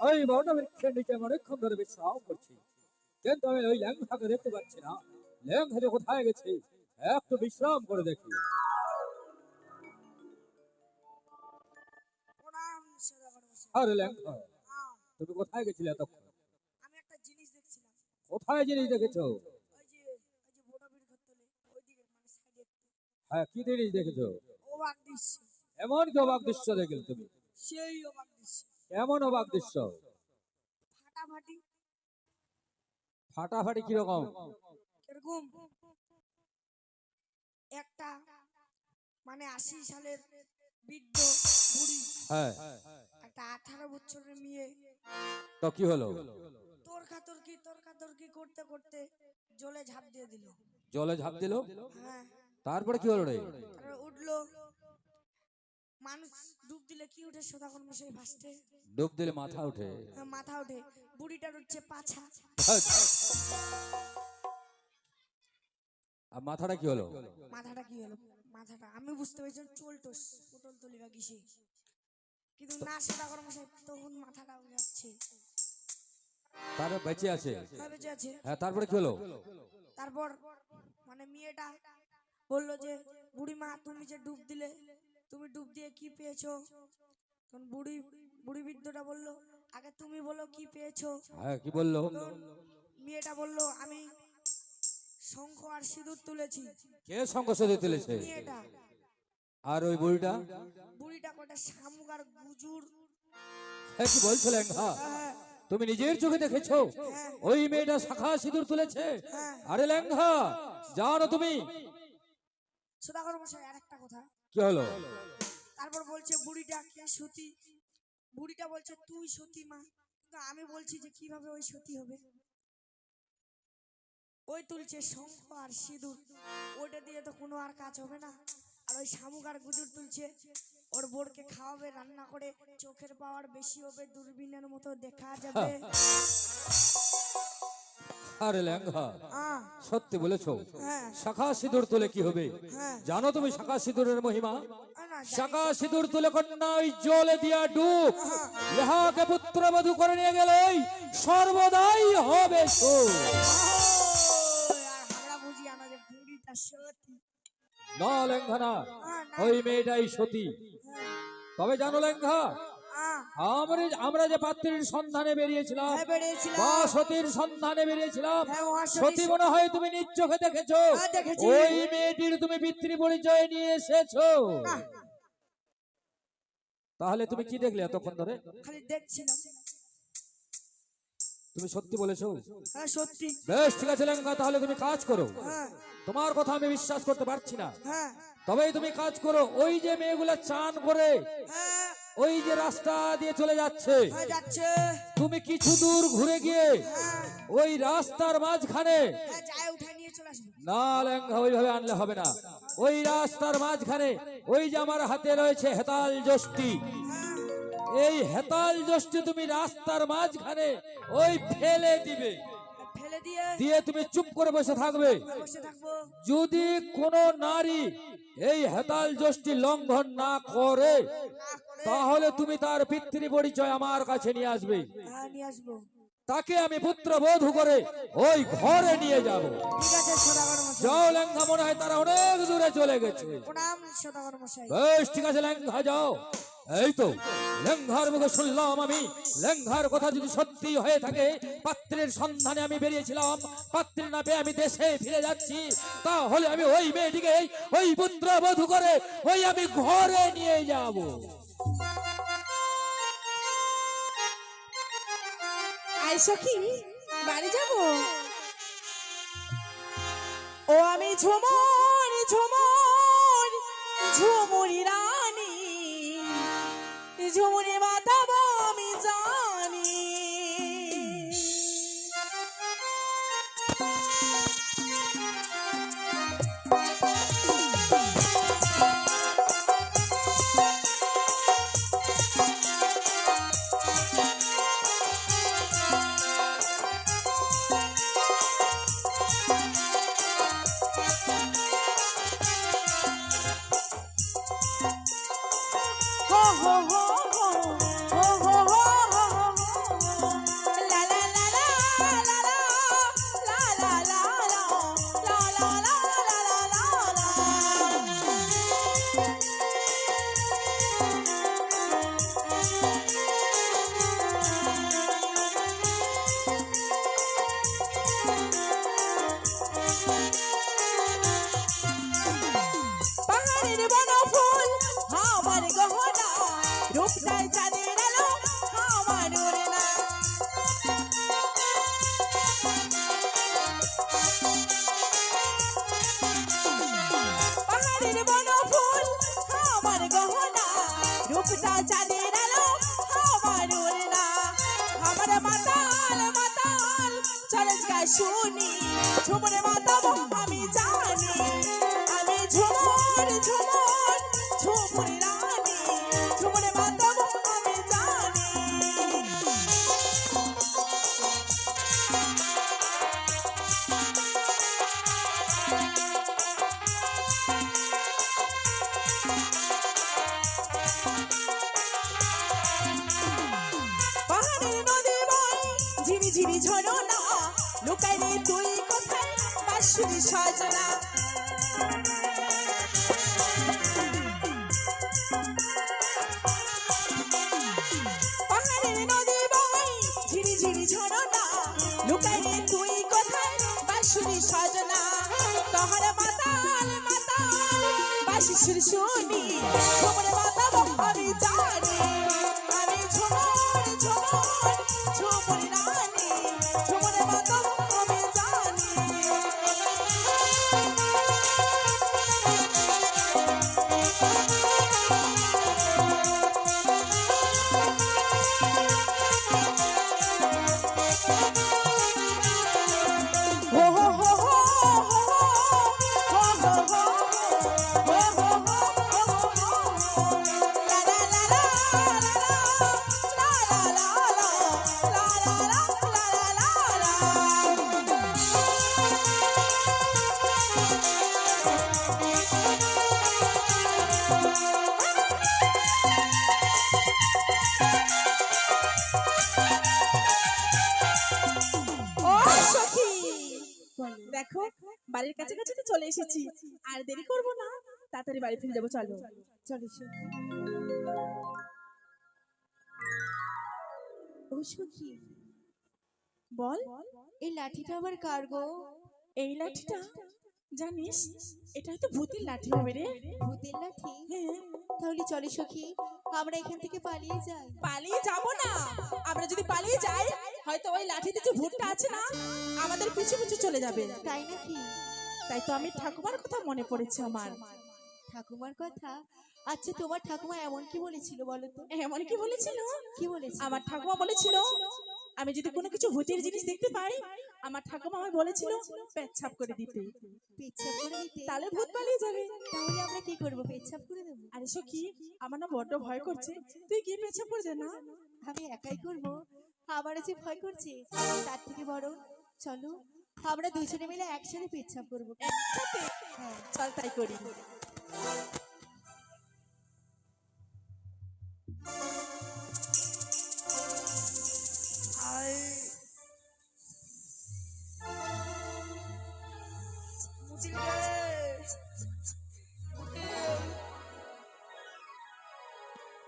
ওই বড় বৃক্ষের নিচে অনেকক্ষণ ধরে বিশ্রাম করছি। কিন্তু আমি ওই ল্যাংটাকে দেখতে পাচ্ছি না। ল্যাংটা যে কোথায় গেছে একটু বিশ্রাম করে দেখি। আরে তুমি কোথায় গেছিলে এতক্ষণ? আমি একটা জিনিস দেখছিলাম। কোথায় জিনিস দেখেছ? মানে হ্যাঁ কি জিনিস দেখেছ? অবাক দৃশ্য। এমন কি অবাক দৃশ্য দেখলে তুমি। সেই অবাক দৃশ্য। কেমন অবাক দৃশ্য? ফাটাফাটি। ফাটাফাটি কীরকম? একটা মানে আশি সালের বৃদ্ধ বুড়ি। হ্যাঁ। একটা আঠারো বছরের মেয়ে। তো কি হলো? তর্কা তর্কি তর্কা তর্কি করতে করতে জলে ঝাঁপ দিয়ে দিল। জলে ঝাঁপ দিল? হ্যাঁ। তারপরে কি হলো রে? উঠল। মানুষ ডুব দিলে কি উঠে সদাগর মশাই ফার্স্টে ডুব দিলে মাথা উঠে। মাথা ওঠে বুড়িটার উঠছে পাছা। আর মাথাটা কি হলো? মাথাটা কি হলো? মাথাটা আমি বুঝতে পেরেছি চোল টোস পটল তলি বা কিসে। কিন্তু না সদাগর মশাই তখন মাথাটা যাচ্ছে। তার বেঁচে আছে? হ্যাঁ বেঁচে আছে। হ্যাঁ তারপরে কি হলো? তারপর মানে মেয়েটা বলল যে বুড়িমা তুমি যে ডুব দিলে তুমি ডুব দিয়ে কি পেয়েছ? তখন বুড়ি বুড়ি বৃদ্ধটা বলল আগে তুমি বলো কি পেয়েছ? হ্যাঁ কি বলল? মেয়েটা বলল আমি শঙ্খ আর সিঁদুর তুলেছি। কে সংঘর্ষে তুলেছে? মেয়েটা। আর ওই বুড়িটা? বুড়িটা কটা শামুক আর গুজুর। হ্যাঁ কি বলছো হ্যাঁ, তুমি নিজের চোখে দেখেছ? হ্যাঁ, ওই মেয়েটা শাখা সিঁদুর তুলেছে? হ্যাঁ। আরে ল্যাংহা জানো তুমি? সদাগর মশাই আর একটা কথা। কি হলো তারপর বলছে বুড়িটা কে সতী? বুড়িটা বলছে তুই সতী মা। কিন্তু আমি বলছি যে কীভাবে ওই সতী হবে? ওই তুলছে শঙ্খ আর সিঁদুর। ওইটা দিয়ে তো কোনো আর কাজ হবে না। আর ওই শামুক আর গুজুর তুলছে। ওর বোরকে খাওয়াবে রান্না করে চোখের পাওয়ার বেশি হবে দূরবীনের মতো দেখা যাবে। আরে ল্যাংহা সত্যি বলেছ? হ্যাঁ। শাখা সিঁদুর তুলে কি হবে? হ্যাঁ। জানো তুমি শাখা সিঁদুরের মহিমা? শাখা সিঁদুর তুলে কন্যা ওই জলে দিয়া ডুব ইহাকে পুত্রবধূ করে নিয়ে গেলেই সর্বদাই হবে না লেঙ্ঘা না ওই মেয়েটাই সতী। হ্যাঁ, তবে জানো লেঙ্ঘা আমরা আমরা যে পাত্রীর সন্ধানে বেরিয়েছিলাম। হ্যাঁ, বা সতীর সন্ধানে বেরিয়েছিলাম। হ্যাঁ, সতী মনে হয় তুমি নিজ চোখে দেখেছ। হ্যাঁ, ওই মেয়েটির তুমি পিতৃ পরিচয় নিয়ে এসেছ। তাহলে তুমি কি দেখলে এতক্ষণ ধরে? খালি দেখছিলাম। তুমি সত্যি বলেছ? হ্যাঁ সত্যি। বেশ ঠিক আছে লেঙ্গা তাহলে তুমি কাজ করো। তোমার কথা আমি বিশ্বাস করতে পারছি না। তবেই তুমি কাজ করো। ওই যে মেয়েগুলো চান করে হ্যাঁ। ওই যে রাস্তা দিয়ে চলে যাচ্ছে। যাচ্ছে। তুমি কিছু দূর ঘুরে গিয়ে হ্যাঁ। ওই রাস্তার মাঝখানে হ্যাঁ না লেঙ্গা ওইভাবে আনলে হবে না। ওই রাস্তার মাঝখানে ওই যে আমার হাতে রয়েছে হেতাল জষ্টি হ্যাঁ। এই হেতাল জষ্টি তুমি রাস্তার মাঝখানে ওই ফেলে দিবে। দিয়ে তুমি চুপ করে বসে থাকবে। যদি কোন নারী এই হেতাল জষ্টি লঙ্ঘন না করে তাহলে তুমি তার পিতৃ পরিচয় আমার কাছে নিয়ে আসবে। হ্যাঁ নিয়ে আসব। তাকে আমি পুত্র বধূ করে ওই ঘরে নিয়ে যাব। যাও লেঙ্গা মনে হয় তারা অনেক দূরে চলে গেছে। বেশ ঠিক আছে লেঙ্গা যাও। এই তো লেঙ্গার মুখে শুনলাম আমি। লেঙ্গার কথা যদি সত্যি হয়ে থাকে পাত্রের সন্ধানে আমি বেরিয়েছিলাম। পাত্রী না পেয়ে আমি দেশে ফিরে যাচ্ছি। তাহলে আমি ওই মেয়েটিকে ওই পুত্র বধূ করে ওই আমি ঘরে নিয়ে যাব। আই সখী বাড়ি যাব। ও আমি ঝুমর ঝুমর ঝুমুরি রানী ঝুমুরি মাতাবো এসেছি। আর দেরি করব না তাড়াতাড়ি বাড়ি ফিরে যাব চলো। চলো ও সখী বল। এই লাঠিটা আবার কার গো? এই লাঠিটা জানিস এটা হয়তো ভূতের লাঠি হবে রে। ভূতের লাঠি? হ্যাঁ। তাহলে চলে সখী আমরা এখান থেকে পালিয়ে যাই। পালিয়ে যাব না। আমরা যদি পালিয়ে যাই হয়তো ওই লাঠিতে যে ভূতটা আছে না আমাদের পিছু পিছু চলে যাবে। তাই নাকি? তাই তো আমি ঠাকুমার কথা মনে পড়েছে আমার। ঠাকুমার কথা? আচ্ছা তোমার ঠাকুমা এমন কি বলেছিল বলো তো? এমন কি বলেছিল? কি বলেছিল? আমার ঠাকুমা বলেছিল আমি যদি কোনো কিছু ভূতের জিনিস দেখতে পাই আমার ঠাকুমা আমায় বলেছিল পেচ্ছাপ করে দিতে। পেচ্ছাপ করে দিতে? তাহলে ভূত পালিয়ে যাবে। তাহলে আমরা কি করব পেচ্ছাপ করে দেবো? আরে সখী আমার না বড্ড ভয় করছে। তুই কি পেচ্ছাপ করে দে না। আমি একাই করব? আবার যে ভয় করছে তার থেকে বড় চলো আমরা দুজনে মিলে একসাথে পেচ্ছাপ করব। একসাথে? হ্যাঁ। চল তাই করি।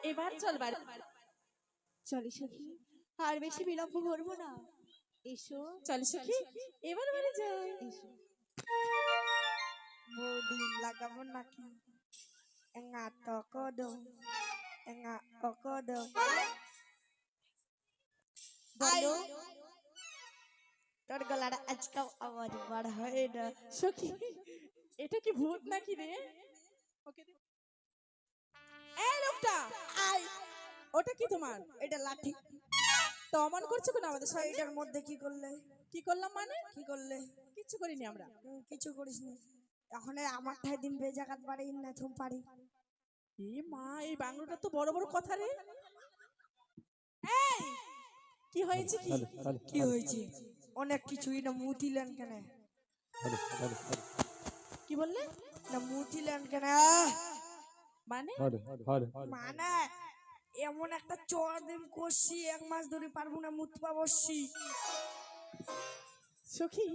এবার চল বাড়ি। চলো সখী আর বেশি বিলম্ব করব না। এসো চল সখী এবার বাড়ি যাই। এসো। বৌদি লাগাবো নাকি? এঙা তকদ এঙা অকদ। বলো তোর গলাটা আজকাল আওয়াজ বার হয় না। সখী এটা কি ভূত নাকি রে? ওকে দে। এই লোকটা আই ওটা কি তোমার? এটা লাঠি। তো অমন করছ কেন আমাদের সাথে মধ্যে কি করলে? কি করলাম মানে? কি করলে? কিচ্ছু করিনি আমরা। কিছু করিস নি এখন আমার ঠাই দিন বেজাকাত পারি না থুম পারি এ মা এই বাংলোটা তো বড় বড় কথা রে। এই কি হয়েছে কি? কি হয়েছে? অনেক কিছুই না মুতিলেন কেন? কি বললে? না মুতিলেন কেন? মানে? মানে? এমন একটা চড় দিন করছি এক মাস ধরে পারব না মুতপা বসছি। সখী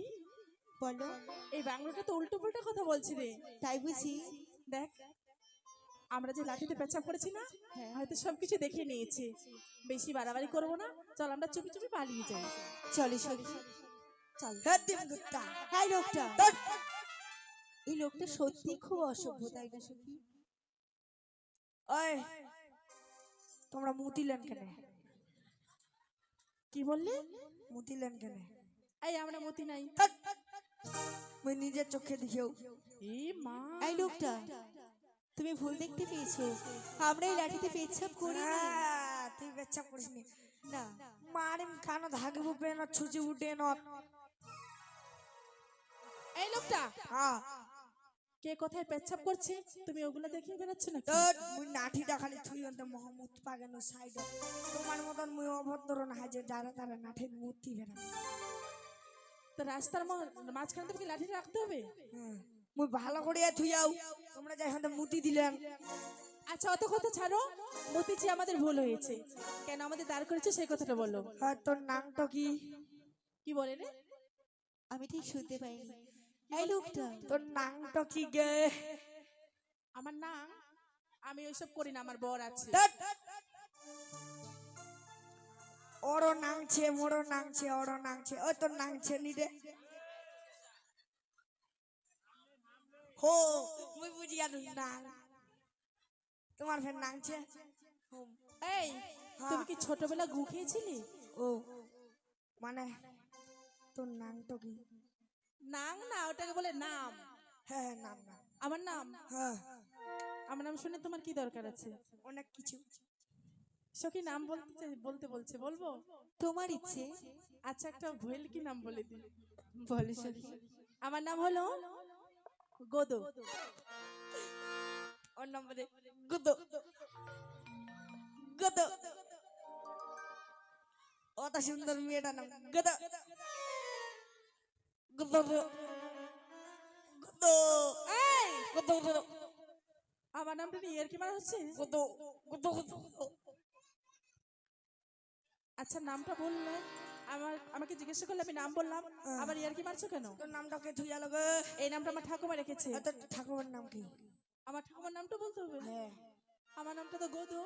বলো এই বাংলোটা তো উল্টো পাল্টা কথা বলছি রে। তাই বুঝি? দেখ আমরা যে লাঠিতে পেঁচাপ করেছি না হ্যাঁ। হয়তো সবকিছু দেখে নিয়েছে। বেশি বাড়াবাড়ি করব না চল আমরা চুপি চুপি পালিয়ে যাই। চলে সখী। চল। হ্যাঁ লোকটা। এই লোকটা সত্যি খুব অসভ্য তাই না সখী? ওই তোমরা মুতিলেন কেন? কি বললি? মুতিলেন কেন? এই আমরা মতি নাই। মুই নিজের চোখে দেখেও। এই মা। এই লোকটা তুমি ভুল দেখতে পেয়েছ। আমরা এই লাঠিতে পেচ্ছাপ করি হ্যাঁ, তুই বেচ্ছা করিস নি। না। মারিম কানো ধাগবু পেন ছুচি উঠে ন। এই লোকটা। হ্যাঁ। কে কোথায় পেচ্ছাপ করছে? তুমি ওগুলো দেখিয়ে বেড়াচ্ছ না তোর মুই নাঠিটা খালি থুই অন্তে মোহাম্মদ পাগানো সাইড তোমার মতন মুই অভদ্র না হয় যে যারা তারা নাঠের মূর্তি বেড়া। তো রাস্তার মা- মাঝখানে তুমি লাঠি রাখতে হবে? হ্যাঁ মুই ভালো করিয়া থুইয়াও তোমরা যাই হাতে মুতি দিলাম। আচ্ছা অত কথা ছাড়ো। মতিছি আমাদের ভুল হয়েছে। কেন আমাদের দাঁড় করেছে সেই কথাটা বলো। আর তোর নামটা কি? কি বলে রে? আমি ঠিক শুনতে পাইনি। এই লোকটা তোর নামটা কি গে? আমার না আমি ওইসব করি না আমার বর আছে। ওরও নাংছে মোরও নাংছে ওরও নাংছে ওই তোর নাংছে নি রে। হো মুই বুঝি আর নাং তোমার ফের নাংছে এই তুমি কি ছোটবেলা গু খেয়েছিলি? ও মানে তোর নামটা কি? নাং না ওটাকে বলে নাম। হ্যাঁ হ্যাঁ নাম নাম। আমার নাম? হ্যাঁ। আমার নাম শুনে তোমার কি দরকার আছে? অনেক কিছু। সখী নাম বলতে বলতে বলছে বলব? তোমার ইচ্ছে। আচ্ছা একটা ভয়েল কি নাম বলে দিই? বলো সখী। আমার নাম হলো গোদো। ওর নম্বরে গুদো। গুদো। অত সুন্দর মেয়েটা নাম গুদো। আমার নামটা নিয়ে আর কি মারা হচ্ছে আচ্ছা নামটা বললে আমার আমাকে জিজ্ঞাসা করলে আমি নাম বললাম আবার ইয়ার কি মারছো কেন তোর নামটা কে থুইয়া লগে এই নামটা আমার ঠাকুমা রেখেছে তোর ঠাকুরের নাম কি আমার ঠাকুমার নামটা বলতে হবে আমার নামটা তো গোদো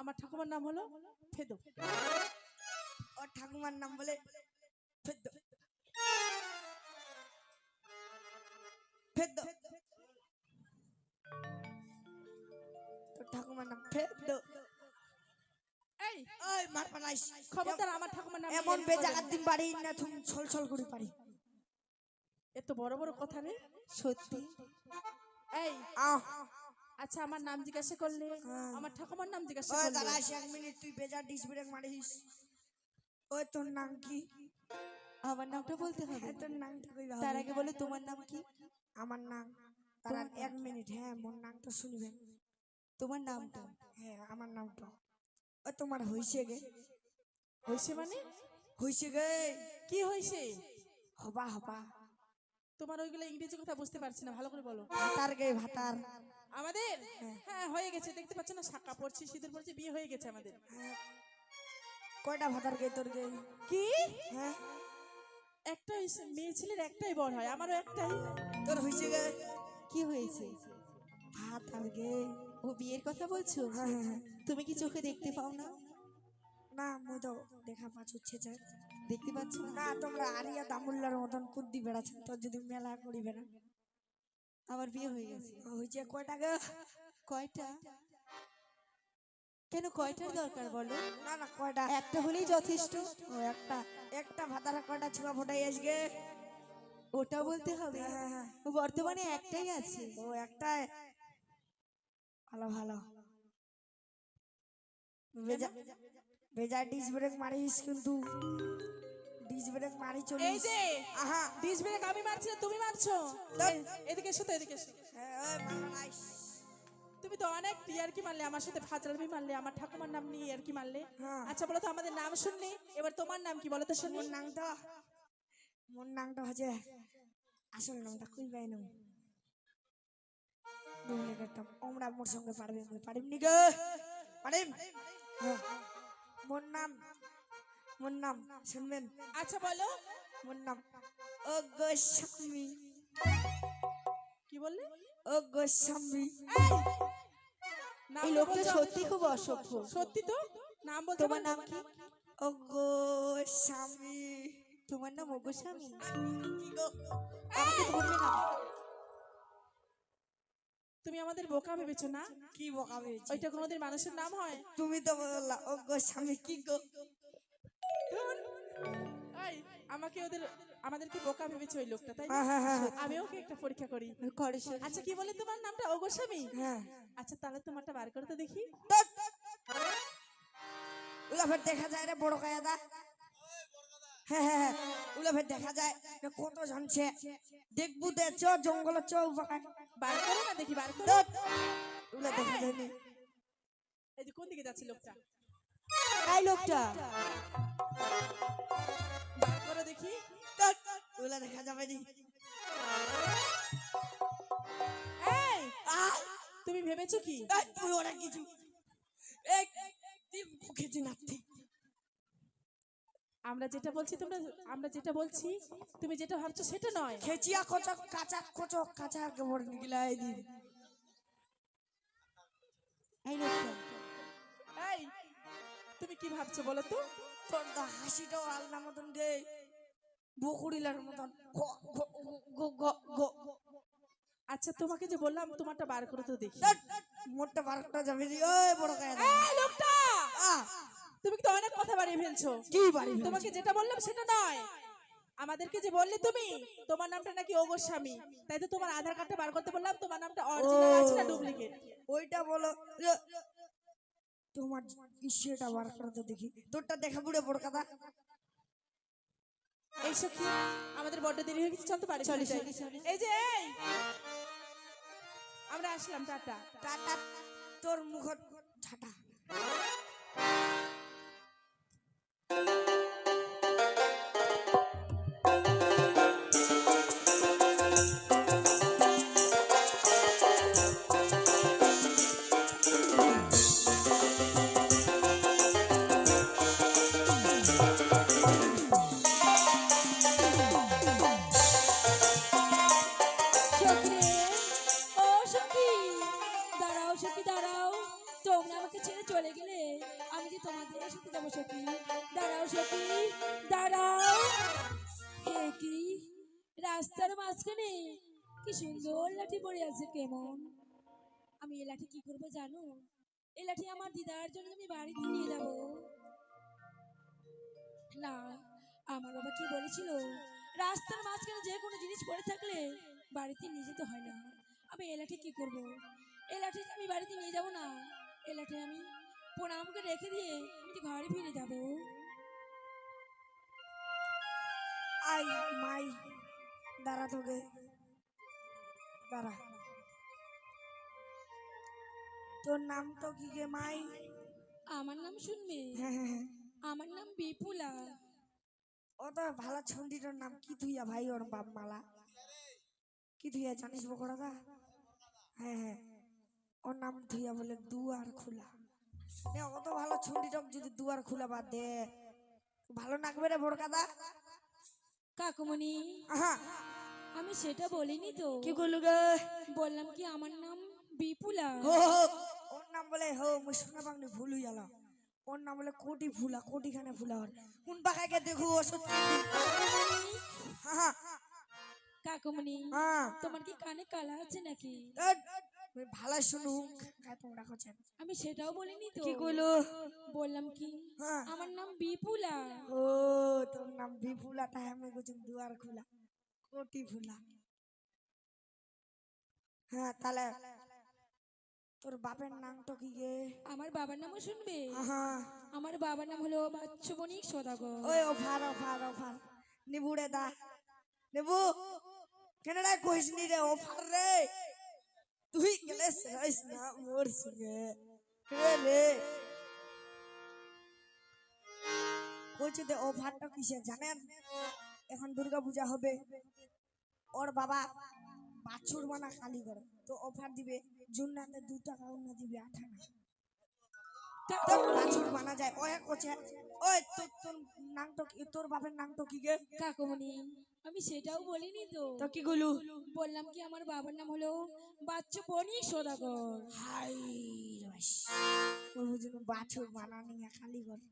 আমার ঠাকুমার নাম হলো ফেদো ওর ঠাকুমার নাম বলে ফেদ্দ ফেদ্দ তোর ঠাকুমার নাম ফেদ্দ এই ওই মার পালাইস খবরদার আমার ঠাকুমার নাম এমন নিয়ে দিন বাড়ি না তুমি ছল ছল করে পারি এত বড় বড় কথা রে সত্যি এই আহ আচ্ছা আমার নাম জিজ্ঞাসা করলে। আমার ঠাকুমার নাম জিজ্ঞাসা করলে এক মিনিট তুই বেজার ডিস ব্রেক মারিস ওই তোর নাম কি আমার নামটা বলতে হবে তোর নামটা তার আগে বলো তোমার নাম কি আমার নাম তার এক মিনিট হ্যাঁ মোর নামটা শুনবেন। তোমার নামটা হ্যাঁ আমার নামটা ও তোমার হইছে গে। হয়েছে মানে? হইছে গে। কি হয়েছে হবা হবা। তোমার ওইগুলো ইংরেজি কথা বুঝতে পারছি না ভালো করে বলো। ভাতার গে ভাতার। আমাদের? হ্যাঁ। হয়ে গেছে। দেখতে পাচ্ছ না শাকা পড়ছে সিঁদুর পড়ছে বিয়ে হয়ে গেছে আমাদের। হ্যাঁ। কয়টা ভাতার গে তোর গে? কি? হ্যাঁ। একটাই মেয়ে ছেলের একটাই বর হয় আমারও একটাই। তোর হইছে গে। কি হয়েছে? ভাতার গে। ও বিয়ের কথা বলছো? হ্যাঁ হ্যাঁ হ্যাঁ। তুমি কি চোখে দেখতে পাও না? না তো দেখা পাচ্ছি যে দেখতে পাচ্ছ না? তোমরা আরিয়া দামুল্লার মতন কুদ্দি বেড়াচ্ছেন তোর যদি মেলা করিবে না। আমার বিয়ে হয়ে গেছে। হইছে কয়টা গে? কয়টা? কেন কয়টার দরকার বলো? না না কয়টা? একটা হলেই যথেষ্ট। ও একটা। একটা ভাতার কয়টা ছোঁয়া ফোটাই আজকে ওটা বলতে হবে? হ্যাঁ হ্যাঁ বর্তমানে একটাই আছে। ও একটাই ভালো ভালো। বেজা ডিস ব্রেক মারিস কিন্তু। ডিস ব্রেক মারি চলে এই যে আহা। ডিস ব্রেক আমি মারছি না তুমি মারছো। এদিকে এসো তো এদিকে এসো। হ্যাঁ, তুমি তো অনেক ইয়ারকি মারলে? আমার সাথে ফাজলামি মারলে আমার ঠাকুমার নাম নিয়ে ইয়ারকি মারলে? হ্যাঁ। আচ্ছা বলো তো আমাদের নাম শুনলি? এবার তোমার নাম কি? বলো তো শুনি। নামটা মোর নামটা হচ্ছে আসল নামটা কই পাই না দুজনে করতাম আমরা মোর সঙ্গে পারবে মুই পারিম নি গে? পারিম? হ্যাঁ। মোর নাম মোর নাম শুনবেন আচ্ছা বলো। মোর নাম ও গোস্বামী কি বললে? ও গোস্বামী এই! লোকটা সত্যি খুব অসভ্য। সত্যি তো? নাম বলতে তোমার নাম কি? ও গোস্বামী তোমার নাম অগোস্বামী? আমাকে ধরবে না। তুমি আমাদের বোকা ভেবেছো না? কি বোকা হয়েছে ওইটা কোনোদিন মানুষের নাম হয়? তুমি তো বললা ও কি গো? আমাকে ওদের আমাদেরকে বোকা ভেবেছে ওই লোকটা তাই? হ্যাঁ, হ্যাঁ, হ্যাঁ। আমি ওকে একটা পরীক্ষা করি। আচ্ছা কি বলে তোমার নামটা? অগোস্বামী? হ্যাঁ। আচ্ছা তাহলে তোমারটা বার করে তো দেখি। দেখা যায় রে বড় কায়াদা। হ্যাঁ হ্যাঁ হ্যাঁ। ওগুলা ফের দেখা যায় কত জানছে দেখবু দে চ জঙ্গল চ বার করো না দেখি বার করো। ধুর, দেখা যায়নি এই যে কোন দিকে যাচ্ছে লোকটা? এই লোকটা। বার করো দেখি। দেখা যাবে নি। এই তুমি ভেবেছো কি? তুই ওরা কিছু এক তিন মুখে নাতি আমরা যেটা বলছি তোমরা আমরা যেটা বলছি তুমি যেটা ভাবছ সেটা নয়। খেচিয়া কচক কাঁচা কচক কাঁচা নিগলা এই দিন। এই এই। তুমি কি ভাবছ বলো তো? তোর তো হাসিটাও আলনা মতন গে। বকুড়িলার মতন। আচ্ছা তোমাকে যে বললাম তোমারটা বার করে তো দেখি। মোটটা বারোটা যাবে রে, ওই বড় কায়া লোকটা! তুমি তো অনেক কথা বাড়িয়ে ফেলছো? কি বাড়ি তোমাকে যেটা বললাম সেটা নয়। আমাদেরকে যে বললে তুমি তোমার নামটা নাকি অগোস্বামী তাই তো তোমার আধার কার্ডটা বার করতে বললাম তোমার নামটা অরিজিনাল আছে না ডুপ্লিকেট ওইটা বলো তোমার ইসেটা বার করতে দেখি। তোরটা দেখা বুড়ে বড় কথা। এই সখী আমাদের বড্ড দেরি হয়ে গেছে চল তো বাড়ি চলে এই যে এই! আমরা আসলাম টাটা। টাটা তোর মুখ ঝাঁটা। সখী আছে আমি এ লাঠি কি করব জানো? এ লাঠি আমার দিদার জন্য আমি বাড়িতে নিয়ে যাব। না, আমার বাবা কি বলেছিল? রাস্তার মাঝখানে যে কোনো জিনিস পড়ে থাকলে বাড়িতে নিয়ে যেতে হয় না। আমি এ লাঠি কি করব? এ লাঠি আমি বাড়িতে নিয়ে যাব না। এ লাঠি আমি প্রণামকে রেখে দিয়ে আমি ঘরে ফিরে যাব। আই, মাই, দাঁড়া তোকে। দাঁড়া। তোর নাম তো কি গে মাই? আমার নাম শুনবে? হ্যাঁ হ্যাঁ হ্যাঁ। আমার নাম বিপুলা। ও তো ভালো ছন্ডিটার নাম কি থুইয়া ভাই ওর বাপ মালা? কি থুইয়া জানিস বকড়াদা হ্যাঁ হ্যাঁ। ওর নাম থুইয়া বলে দুয়ার খোলা। এ, অত ভালো ছন্ডিটক যদি দুয়ার খোলা বাদ দে। ভালো নাকবে রে বড়কাদা কাকুমণি আহা। আমি সেটা বলিনি তো। কি করলু গে? বললাম কি আমার নাম বিপুলা। হো হো, ওর নাম বলে হো মুই শোনা বাংলি ভুল হয়ে গেল ওর নাম বলে কোটি ফুলা কোটি খানে ফুলা ওর। কোন পাখাকে দেখু ও সত্যি? হ্যাঁ কাকুমণি হ্যাঁ তোমার কি কানে কালা আছে নাকি? ভালো শুনু। খাই তোমরা খোঁজেন আমি সেটাও বলিনি তো। কি কইলো? বললাম কি হ্যাঁ আমার নাম বিপুলা। ও তোর নাম বিপুলা তাই আমি কইছি দুয়ার খোলা। কোটি ভুলা। হ্যাঁ তাহলে তোর বাপের নাম তো কি গে? আমার বাবার নামও শুনবে? আমার বাবার নাম হলো বাচ্চবণিক সদাগর। ওই ও অফার অফার নিবু রে দা। নিবু! কেন রে কইস নি রে অফার রে? তুই গেলে সইস না মোর সঙ্গে। রে। কইছে দে ও অফারটা কিসে জানেন? এখন দুর্গা পূজা হবে। ওর বাবা বাছুর মানা খালি করে। তো অফার দিবে জুন্নাতে দু টাকা অন্য দিবে আঠানা বাছুর মানা যায়। ওই তোর তোর নাম তো কি তোর বাপের কি গে? আমি সেটাও বলিনি তো। তো কি কইলু? বললাম কি আমার বাবার নাম হলো বাচ্চবণিক সদাগর। হাই বাছুর মানা নিয়ে খালি করে।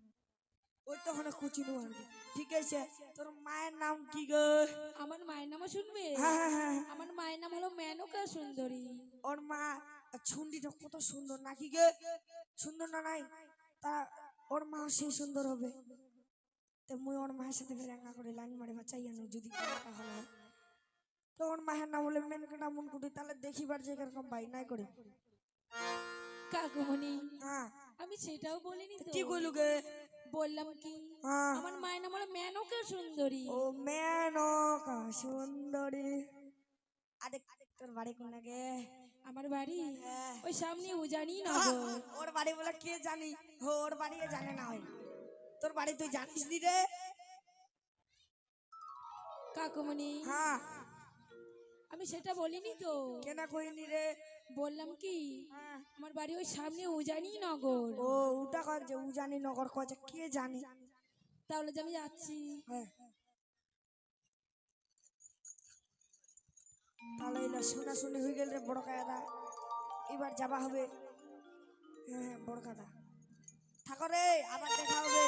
ওই তো ওখানে কুচিনু মারবে ঠিক আছে তোর মায়ের নাম কি গো? আমার মায়ের নামও শুনবে? হ্যাঁ হ্যাঁ হ্যাঁ আমার মায়ের নাম হলো মেনকা সুন্দরী। ওর মা ছুন্ডিটা কত সুন্দর নাকি গে? সুন্দর না নাই? তা ওর মা সেই সুন্দর হবে। তো মুই ওর মায়ের সাথে রান্না করে লাইন মারে বাচ্চাই আনো যদি তো ওর মায়ের নাম হলে মেনকাটা মুনকুটি তাহলে দেখিবার যে এরকম বাই নাই করে? কাকুমণি হ্যাঁ। আমি সেটাও বলিনি কি কইলু গে? বললাম কি হ্যাঁ। আমার মায়ের নাম হলো মেনকা সুন্দরী। ও মেনকা সুন্দরী। আরে তোর বাড়ি কোন গে আমার বাড়ি? হ্যাঁ। ওই সামনে উজানি আহ, নগর। ওর বাড়ি বলে কে জানি? ওর বাড়ি এ জানে না হয় তোর বাড়ি তুই জানিস নি রে? কাকুমণি হ্যাঁ। আমি সেটা বলিনি তো। কেনা কইনি রে? বললাম কি হ্যাঁ। আমার বাড়ি ওই সামনে উজানি নগর। ও ওটা কয় যে উজানি নগর কয় কে জানি? তাহলে যে আমি যাচ্ছি। হ্যাঁ। তাহলে এলা শোনা শুনি হয়ে গেল রে বড় কায়দা। এবার যাবা হবে। হ্যাঁ হ্যাঁ বড় কাদা থাকো রে আবার দেখা হবে।